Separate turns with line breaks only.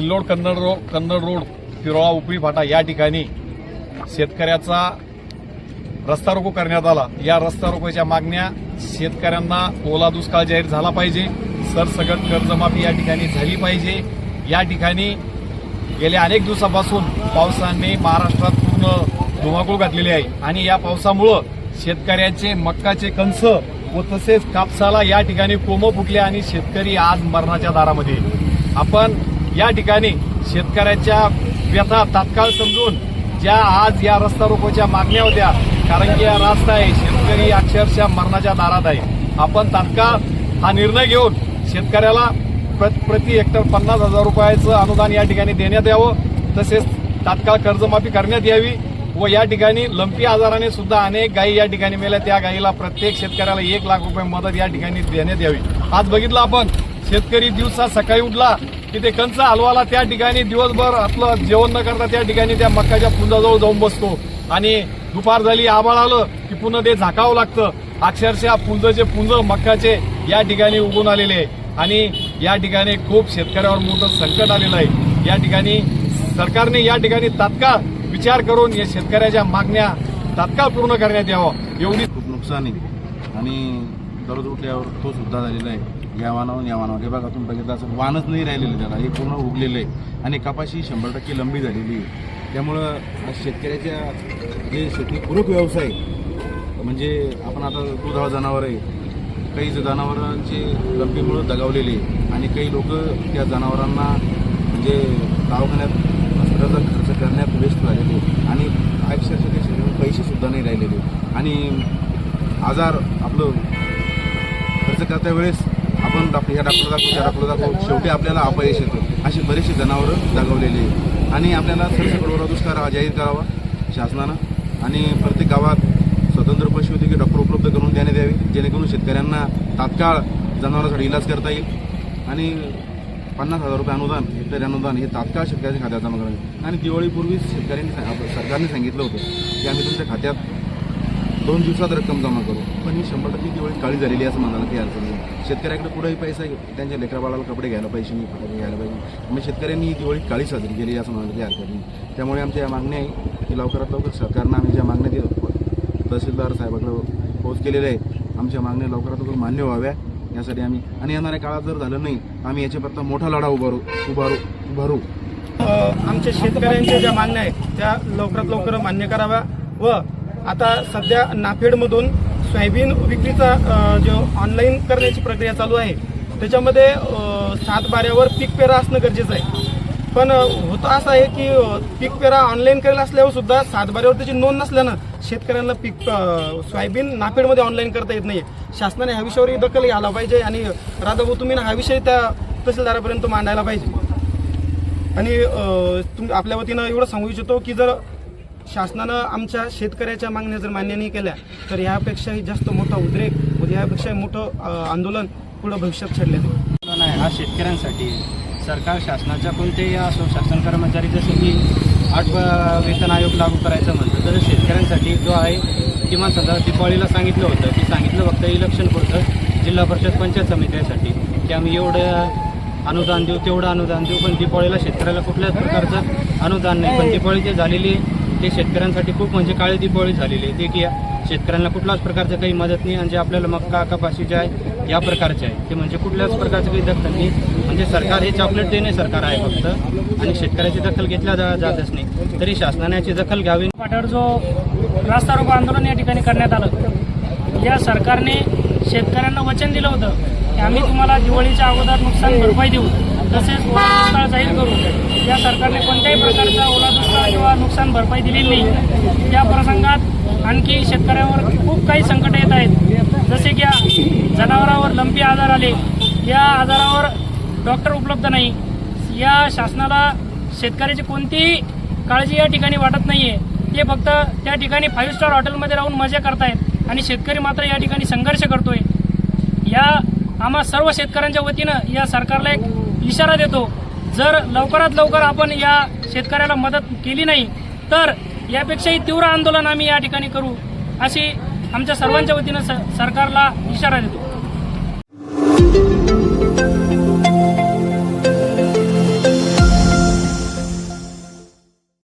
Sillod Kannad road Kannad road Pirola उपरी फाटा या ठिकाणी शेतकऱ्याचा रस्ता रोको करण्यात आला. या रस्ता रोकोच्या मागण्या शेतकऱ्यांना ओला दुष्काळ जाहीर झाला पाहिजे. सरसकट कर्जमाफी या ठिकाणी झाली पाहिजे. या ठिकाणी गेल्या अनेक दिवसापासून पावसाने महाराष्ट्रात पूर्ण धुमाकूळ घातलेली आहे. आणि या पावसामुळं शेतकऱ्याचे मक्काचे कंस व तसेच कापसाला या ठिकाणी कोमं फुटले आणि शेतकरी आज मरणाच्या दारामध्ये. आपण या ठिकाणी शेतकऱ्याच्या व्यथा तात्काळ समजून ज्या आज या रस्ता रोकोच्या मागण्या होत्या कारण की हा रस्ता आहे शेतकरी अक्षरशः मरणाच्या दारात आहे. आपण तात्काळ हा निर्णय घेऊन शेतकऱ्याला प्रति हेक्टर पन्नास हजार रुपयाचं अनुदान या ठिकाणी देण्यात यावं तसेच तात्काळ कर्जमाफी करण्यात यावी व या ठिकाणी लंपी आजाराने सुद्धा अनेक गायी या ठिकाणी मेल्या. त्या गायीला प्रत्येक शेतकऱ्याला एक लाख रुपये मदत या ठिकाणी देण्यात यावी. आज बघितलं आपण शेतकरी दिवसा सकाळी उठला की ते कंच हलवाला त्या ठिकाणी दिवसभर आपलं जेवण न करता त्या ठिकाणी त्या मक्काच्या पुंजाजवळ जाऊन बसतो. आणि दुपार झाली आबाळ आलं की पुन्हा ते झाकावं लागतं. अक्षरशः पुंजचे पुंज मक्काचे या ठिकाणी उगून आलेले आहे. आणि या ठिकाणी खूप शेतकऱ्यावर मोठं संकट आलेलं आहे. या ठिकाणी सरकारने या ठिकाणी तात्काळ विचार करून या शेतकऱ्याच्या मागण्या तात्काळ पूर्ण करण्यात यावं. एवढी
खूप नुकसान आहे. आणि दररोज उठल्यावर तो सुद्धा झालेला आहे. या वानावर या वानावर हे बघा तुम्ही बघितलं असं वानच नाही राहिलेलं त्याला. हे पूर्ण उगलेलं आहे. आणि कपाशी शंभर टक्के लंबी झालेली आहे. त्यामुळं शेतकऱ्याच्या जे शेतीपूरक व्यवसाय म्हणजे आपण आता दुधाळ जनावर आहे काही जनावरांची लंबीमुळं दगावलेली आहे. आणि काही लोक त्या जनावरांना म्हणजे दवाखान्यात हॉस्पिटलचा खर्च करण्यात व्यस्त झालेले आणि अक्षरशः त्या शेतीमध्ये पैसेसुद्धा नाही राहिलेले आणि आजार आपलं खर्च करत्या वेळेस आपण डॉक्टर ह्या डॉक्टर दाखवू त्या डॉक्टर दाखवू शेवटी आपल्याला अपयश येतो. अशी बरीचशी जनावरं दगावलेली आहे आणि आपल्याला सरसकडवर दुष्काळ हा जाहीर करावा शासनानं. आणि प्रत्येक गावात स्वतंत्र पशुवैद्यकीय डॉक्टर उपलब्ध करून देण्यात यावे जेणेकरून शेतकऱ्यांना तात्काळ जनावरांसाठी इलाज करता येईल. आणि पन्नास हजार रुपये अनुदान हेक्टरी अनुदान हे तात्काळ शेतकऱ्याच्या खात्यात जमा करावे. आणि दिवाळीपूर्वीच शेतकऱ्यांनी सांग- सरकारने सांगितलं होतं की आम्ही तुमच्या खात्यात दोन दिवसात रक्कम जमा करू. पण ही शंभर टक्के दिवाळी काळी झालेली आहे असं म्हणायला काही अडचण नाही. शेतकऱ्याकडे कुठेही पैसा त्यांच्या लेकरा बाळाला कपडे घ्यायला पैसे नाही फटाके घ्यायला पाहिजे. मग शेतकऱ्यांनी ही दिवाळी काळी साजरी केली असं म्हणायला काही हरकत नाही. त्यामुळे आमच्या या मागण्या आहे की लवकरात लवकर सरकारनं आम्ही ज्या मागण्या दिल्या तहसीलदार साहेबाकडे पोच केलेल्या आहे. आमच्या मागण्या लवकरात लवकर मान्य व्हाव्या. यासाठी आम्ही आणि येणाऱ्या काळात जर झालं नाही आम्ही याच्याकरता मोठा लढा उभारू उभारू उभारू.
आमच्या शेतकऱ्यांच्या ज्या मागण्या आहेत त्या लवकरात लवकर मान्य कराव्या व आता सध्या नाफेडमधून सोयाबीन विक्रीचा जो ऑनलाईन करण्याची प्रक्रिया चालू आहे त्याच्यामध्ये सात बाऱ्यावर पीक पेरा असणं गरजेचं आहे. पण होतं असं आहे की पीक पेरा ऑनलाईन करेल असल्यावर सुद्धा सात बाऱ्यावर त्याची नोंद नसल्यानं शेतकऱ्यांना पीक सोयाबीन नाफेडमध्ये ऑनलाईन करता येत नाही शासनाने ह्या विषयावरही दखल घ्यायला पाहिजे आणि राधाभाऊ तुम्ही हा विषय त्या तहसीलदारापर्यंत मांडायला पाहिजे. आणि तुम आपल्या वतीनं एवढं सांगू इच्छितो की जर शासनानं आमच्या शेतकऱ्याच्या मागण्या जर मान्य नाही केल्या तर यापेक्षाही जास्त मोठा उद्रेक व यापेक्षाही मोठं आंदोलन पुढं भविष्यात छडले
नाही हा शेतकऱ्यांसाठी. सरकार शासनाच्या कोणतेही असो शासन कर्मचारी जसे की आठ वेतन आयोग लागू करायचं म्हणतं तर शेतकऱ्यांसाठी जो आहे किमान समजा दिपावळीला सांगितलं होतं की सांगितलं फक्त इलेक्शन पुरतं जिल्हा परिषद पंचायत समितीसाठी की आम्ही एवढं अनुदान देऊ तेवढं अनुदान देऊ पण दिपावळीला शेतकऱ्याला कुठल्याच प्रकारचं अनुदान नाही. पण दिपावळी जे झालेली आहे ते शेतकऱ्यांसाठी खूप म्हणजे काळी दिपावळी झालेली आहे. ते की शेतकऱ्यांना कुठल्याच प्रकारचं काही मदत नाही आणि जे आपल्याला मक्का कपाशी जे आहे या प्रकारचे आहे. ते म्हणजे कुठल्याच प्रकारचं काही दखल नाही. म्हणजे सरकार हे चॉकलेट देणे सरकार आहे फक्त. आणि शेतकऱ्याची दखल घेतल्या जा- जातच नाही. तरी शासनाने याची दखल घ्यावी.
पाठ्यावर जो रास्ता रोको आंदोलन या ठिकाणी करण्यात आलं या सरकारने शेतकऱ्यांना वचन दिलं होतं की आम्ही तुम्हाला दिवाळीच्या अगोदर नुकसान भरपाई देऊ. तसेच ओला दुष्काळ जाहीर करू या सरकारने कोणत्याही प्रकारचा ओला दुष्काळ किंवा नुकसान भरपाई दिलेली नाही. या प्रसंगात आणखी शेतकऱ्यांवर खूप काही संकट येत आहेत. जसे की जनावरांवर लंपी आजार आले. या आजारावर डॉक्टर उपलब्ध नाही. या शासनाला शेतकऱ्याची कोणतीही काळजी या ठिकाणी वाटत नाहीये. ते फक्त त्या ठिकाणी फाईव्ह स्टार हॉटेलमध्ये राहून मजा करतायत आणि शेतकरी मात्र या ठिकाणी संघर्ष करतोय. या आम्हा सर्व शेतकऱ्यांच्या वतीनं या सरकारला एक इशारा देतो. जर लवकरात लवकर आपण या शेतकऱ्याला मदत केली नाही तर यापेक्षाही तीव्र आंदोलन आम्ही या ठिकाणी करू अशी आमच्या सर्वांच्या वतीनं सरकारला इशारा देतो.